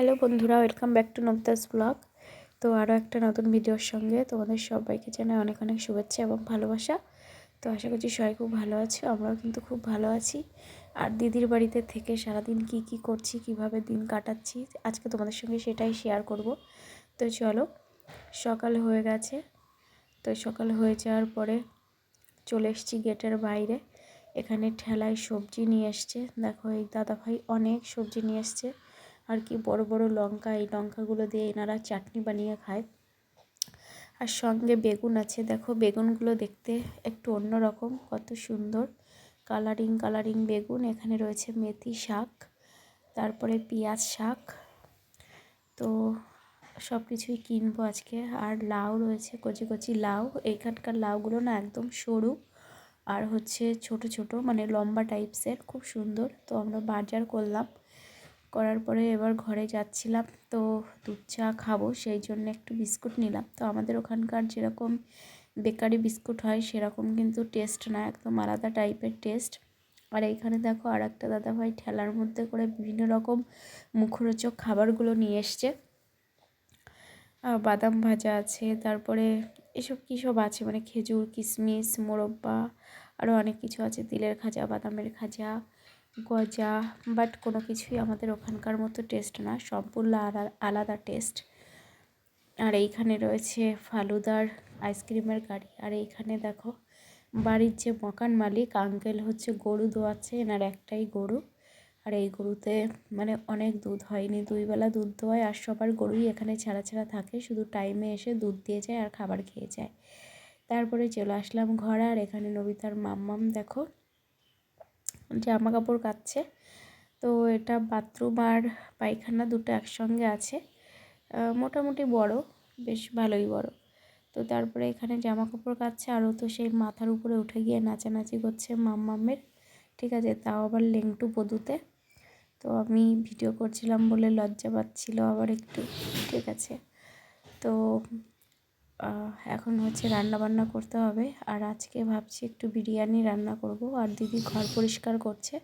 Hello বন্ধুরা, welcome back to Nabadas blog. তো আরও একটা নতুন ভিডিওর সঙ্গে তোমাদের সবাইকে জানাই অনেক অনেক শুভেচ্ছা এবং ভালোবাসা। তো আশা করছি সবাই খুব ভালো আছে, আমরাও কিন্তু খুব ভালো আছি। আর দিদির বাড়িতে থেকে সারাদিন কি কি করছি, কীভাবে দিন কাটাচ্ছি, আজকে তোমাদের সঙ্গে সেটাই শেয়ার করব। তো চলো, সকাল হয়ে গেছে। তো সকাল হয়ে যাওয়ার পরে চলে এসেছি গেটের বাইরে। এখানে ঠেলায় সবজি নিয়ে এসছে। দেখো এই দাদাভাই অনেক সবজি নিয়ে এসছে। আর কি বড় বড় লঙ্কা, এই লঙ্কাগুলো দিয়ে এনারা চাটনি বানিয়ে খায়। আর সঙ্গে বেগুন আছে। দেখো, বেগুনগুলো দেখতে একটু অন্যরকম, কত সুন্দর। কালারিং কালারিং বেগুন। এখানে রয়েছে মেথি শাক, তারপরে পেঁয়াজ শাক। তো সব কিছুই কিনবো আজকে। আর লাউ রয়েছে, কচি কচি লাউ। এখানকার লাউগুলো না একদম সরু আর হচ্ছে ছোট ছোট মানে লম্বা টাইপসের খুব সুন্দর। তো আমরা বাজার করলাম। করার পরে এবার ঘরে যাচ্ছিলাম, তো দুধ চা খাব, সেই জন্য একটু বিস্কুট নিলাম। তো আমাদের ওখানকার যেরকম বেকারি বিস্কুট হয়, সেরকম কিন্তু টেস্ট না, একদম আলাদা টাইপের টেস্ট। আর এইখানে দেখো আর একটা দাদাভাই ঠেলার মধ্যে করে বিভিন্ন রকম মুখরোচক খাবারগুলো নিয়ে এসছে। বাদাম ভাজা আছে, তারপরে এসব কী সব আছে? মানে খেজুর কিশমিশ মোরব্বা আরও অনেক কিছু আছে, তিলের খাজা, বাদামের খাজা গজা বাট কোনো কিছুই আমাদের ওখানকার মতো টেস্ট না। সম্পূর্ণ আলাদা টেস্ট আর এইখানে রয়েছে ফালুদার আইসক্রিমের গাড়ি। আর এইখানে দেখো, বাড়ির যে মকান মালিক আঙ্কেল হচ্ছে গরু দোয়াচ্ছে, এনার একটাই গরু। আর এই গরুতে মানে অনেক দুধ হয়নি। দুই বেলা দুধ দোয়ায় আর সবার গরুই এখানে ছাড়া ছাড়া থাকে। শুধু টাইমে এসে দুধ দিয়ে যায় আর খাবার খেয়ে যায়। তারপরে চলে আসলাম ঘর, আর এখানে নবিতার মাম্মাম দেখো জামা কাপড় কাচ্ছে। তো এটা বাথরুম আর পায়খানা দুটো একসঙ্গে আছে। মোটামুটি বড়, বেশ ভালোই বড়। তো তারপরে এখানে জামা কাপড় কাচ্ছে, আরও তো সেই মাথার উপরে উঠে গিয়ে নাচানাচি করছে মাম্মামের ঠিক আছে, তাও আবার লেংটু পদুতে। তো আমি ভিডিও করছিলাম বলে লজ্জা পাচ্ছিল আবার একটু। ঠিক আছে, তো এখন হচ্ছে রান্না বান্না করতে হবে। আর আজকে ভাবছি একটু বিরিয়ানি রান্না করব। আর দিদি ঘর পরিষ্কার করছে।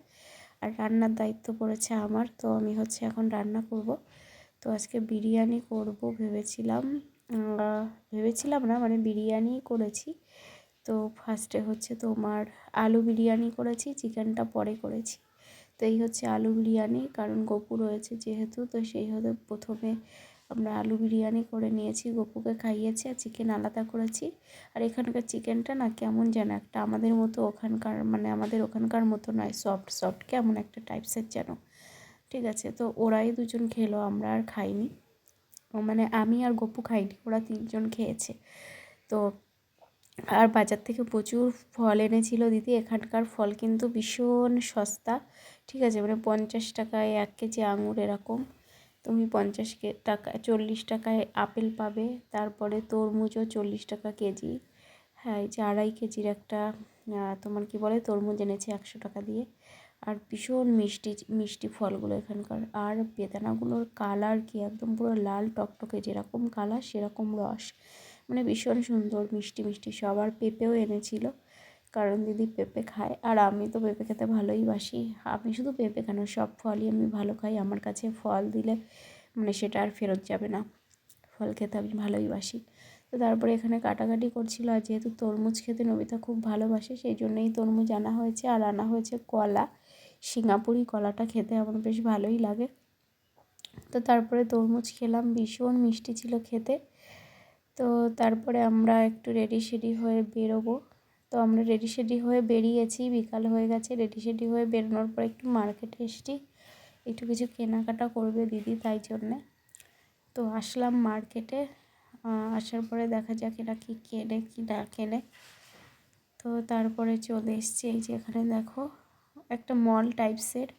আর রান্নার দায়িত্ব পড়েছে আমার। তো আমি হচ্ছে এখন রান্না করব। তো আজকে বিরিয়ানি করব ভেবেছিলাম। ভেবেছিলাম না মানে বিরিয়ানি করেছি। তো ফার্স্টে হচ্ছে তোমার আলু বিরিয়ানি করেছি, চিকেনটা পরে করেছি। তো এই হচ্ছে আলু বিরিয়ানি, কারণ গপু রয়েছে যেহেতু। তো সেই হতে প্রথমে আমরা আলু বিরিয়ানি করে নিয়েছি, গপুকে খাইয়েছি আর চিকেন আলাদা করেছি। আর এখানকার চিকেনটা না কেমন যেন একটা আমাদের মতো ওখানকার মানে আমাদের ওখানকার মতো নয় সফট সফট কেমন একটা টাইপসের যেন। ঠিক আছে, তো ওরাই দুজন খেলো, আমরা আর খাইনি। মানে আমি আর গপু খাইনি, ওরা তিনজন খেয়েছে। তো আর বাজার থেকে প্রচুর ফল এনেছিল দিদি, এখানকার ফল কিন্তু ভীষণ সস্তা। ঠিক আছে মানে পঞ্চাশ টাকায় এক কেজি আঙুর এরকম। তুমি পঞ্চাশ টাকা, চল্লিশ টাকায় আপেল পাবে, তারপরে তরমুজও চল্লিশ টাকা কেজি। হ্যাঁ এই যে আড়াই কেজির একটা তোমার কি বলে, তরমুজ এনেছে একশো টাকা দিয়ে। আর ভীষণ মিষ্টি মিষ্টি ফলগুলো এখানকার। আর বেদানাগুলোর কালার কি একদম পুরো লাল টকটকে, যেরকম কালার সেরকম রস। মানে ভীষণ সুন্দর, মিষ্টি মিষ্টি। সবার পেঁপেও এনেছিল। কারণ দিদি পেঁপে খায়। আর আমি তো পেঁপে খেতে ভালোই বাসি। আমি শুধু পেঁপে কেন সব ফলই আমি ভালো খাই। আমার কাছে ফল দিলে মানে সেটা আর ফেরত যাবে না। ফল খেতে আমি ভালোই বাসি। তো তারপরে এখানে কাটাকাটি করছিল আর যেহেতু তরমুজ খেতে নবিতা খুব ভালোবাসে, সেই জন্যই তরমুজ আনা হয়েছে। আর আনা হয়েছে কলা, সিঙ্গাপুরি কলাটা খেতে আমার বেশ ভালোই লাগে। তো তারপরে তরমুজ খেলাম, ভীষণ মিষ্টি ছিল খেতে। তো তারপরে আমরা একটু রেডি সেডি হয়ে বেরোবো। তো আমরা রেডি সেডি হয়ে বেরিয়েছি, বিকাল হয়ে গেছে, রেডি সেডি হয়ে বেরোনোর পর একটু মার্কেটে এসছি। একটু কিছু কেনাকাটা করবে দিদি তাই জন্যে। তো আসলাম মার্কেটে আসার পরে দেখা যাক এরা কী কেনে, কি না কেনে। তো তারপরে চলে এসছি, এই যে এখানে দেখো, একটা মল টাইপসের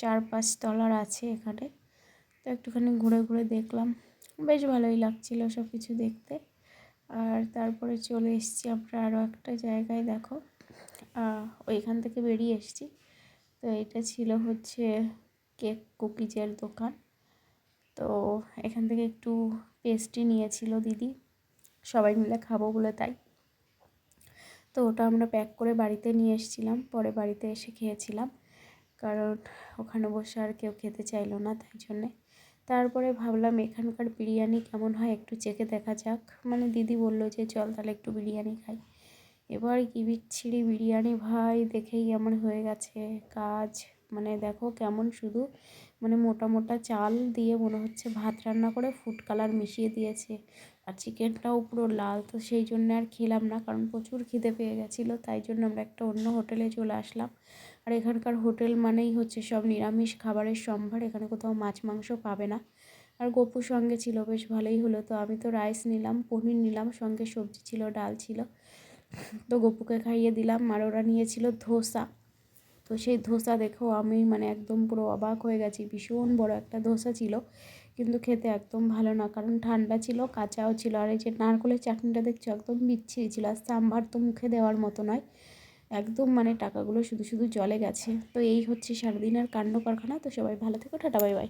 চার পাঁচ তলার আছে এখানে। তো একটুখানি ঘুরে ঘুরে দেখলাম, বেশ ভালোই লাগছিল সব কিছু দেখতে। আর তারপরে চলে এসেছি আমরা আরও একটা জায়গায়, দেখো। ওইখান থেকে বেরিয়ে এসেছি। তো এটা ছিল হচ্ছে কেক কুকিজের দোকান। তো এখান থেকে একটু পেস্ট্রি নিয়েছিল দিদি। সবাই মিলে খাব বলে তাই। তো ওটা আমরা প্যাক করে বাড়িতে নিয়ে এসেছিলাম। পরে বাড়িতে এসে খেয়েছিলাম। কারণ ওখানে বসে আর কেউ খেতে চাইলো না, তাই জন্যে। তারপরে ভাবলাম এখানকার বিরিয়ানি কেমন হয় একটু চেখে দেখা যাক। মানে দিদি বলল যে, চল তাহলে একটু বিরিয়ানি খাই। এবার কি বিচ্ছিরি বিরিয়ানি ভাই দেখেই আমার হয়ে গেছে কাজ। মানে দেখো কেমন শুধু মানে মোটা মোটা চাল দিয়ে মনে হচ্ছে ভাত রান্না করে ফুড কালার মিশিয়ে দিয়েছে। আর চিকেনটাও পুরো লাল, তো সেই জন্য আর খেলাম না, কারণ প্রচুর খিদে পেয়ে গেছিল, তাই জন্য আমরা একটা অন্য হোটেলে চলে আসলাম। আর এখানকার হোটেল মানেই হচ্ছে সব নিরামিষ খাবারের সম্ভার, এখানে কোথাও মাছ মাংস পাবে না। আর গপুর সঙ্গে ছিল, বেশ ভালোই হলো। তো আমি তো রাইস নিলাম, পনির নিলাম, সঙ্গে সবজি ছিল, ডাল ছিল। তো গপুকে খাইয়ে দিলাম, আর ওরা নিয়েছিল ধোসা। তো সেই ধোসা দেখেও আমি মানে একদম পুরো অবাক হয়ে গেছি, ভীষণ বড় একটা ধোসা ছিল। কিন্তু খেতে একদম ভালো না, কারণ ঠান্ডা ছিল, কাঁচাও ছিল। আর এই যে নারকলের চাটনিটা দেখছ, একদম বিচ্ছিরি ছিল। আর সাম্বার তো মুখে দেওয়ার মতো নয়। একদম মানে টাকাগুলো শুধু শুধু জলে গেছে। তো এই হচ্ছে সারাদিনের কাণ্ড কারখানা। তো সবাই ভালো থেকো, টাটা, বাই বাই।